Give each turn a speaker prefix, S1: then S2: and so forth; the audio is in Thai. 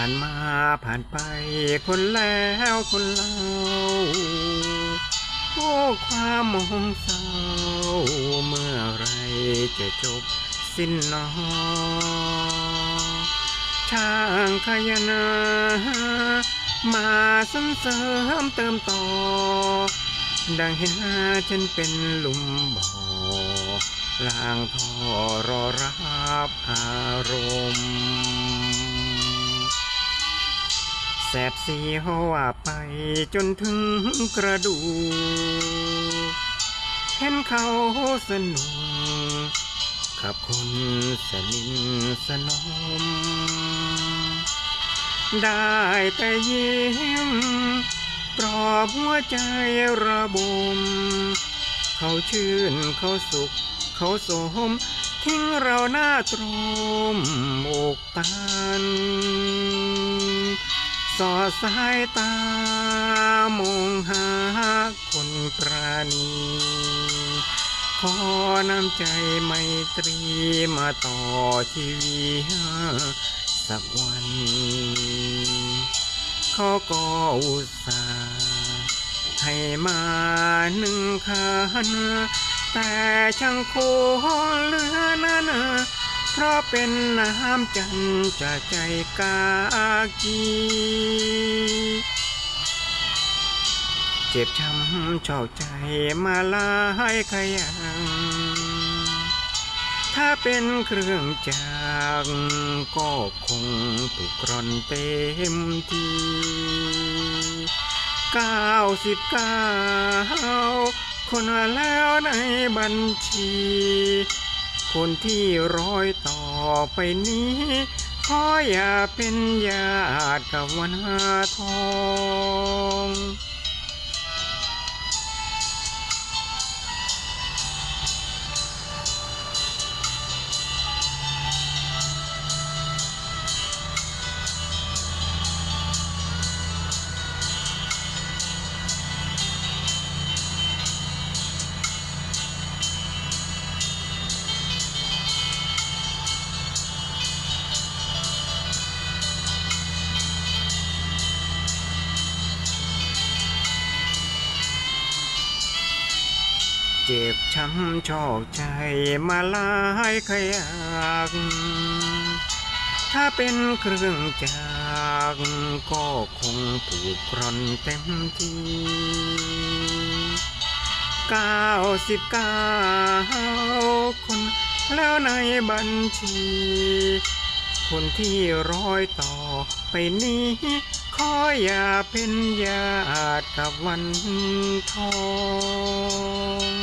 S1: านมาผ่านไปคนแล้วคนเล่าโอ้ความมองเศร้าเมื่อไรจะจบสิ้นหนอช่างขยนามาส่งเสริมเติมต่อ ดังเห็นหน้าฉันเป็นหลุมบ่อล่างท่อรอรับอารมณ์ แสบสีหัวไปจนถึงกระดูกเห็นเขาสนุกกับคนสนิทสนม ได้แต่ยิ้มปลอบหัวใจระบม เขาชื่นเขาสุข เขาสม ทิ้งเราหน้าตรมอกตัน สอดสายตามองหาคนปราณีขอน้ำใจไมตรีมาต่อชีวิตสักวันเขาก็อุตส่าห์ให้มาหนึ่งคันแต่ช่างโคเหลือนั้น เพราะเป็นน้ำจันทร์จากใจกากีเจ็บช้ำชอกใจมาลายขยังถ้าเป็นเครื่องจักรก็คงถูกกร่อนเต็มทีเก้าสิบเก้าคนแล้วในบัญชี คนที่ร้อยต่อไปนี้ขออย่าเป็นญาติกับวันหาทอง เจ็บช้ำชอกใจมาลายขยักถ้าเป็นเครื่องจักรก็คงผูกกร่อนเต็มที่เก้าสิบเก้าคนแล้วในบัญชี คนที่ร้อยต่อไปนี้ ขออย่าเป็นญาติกับวันทอง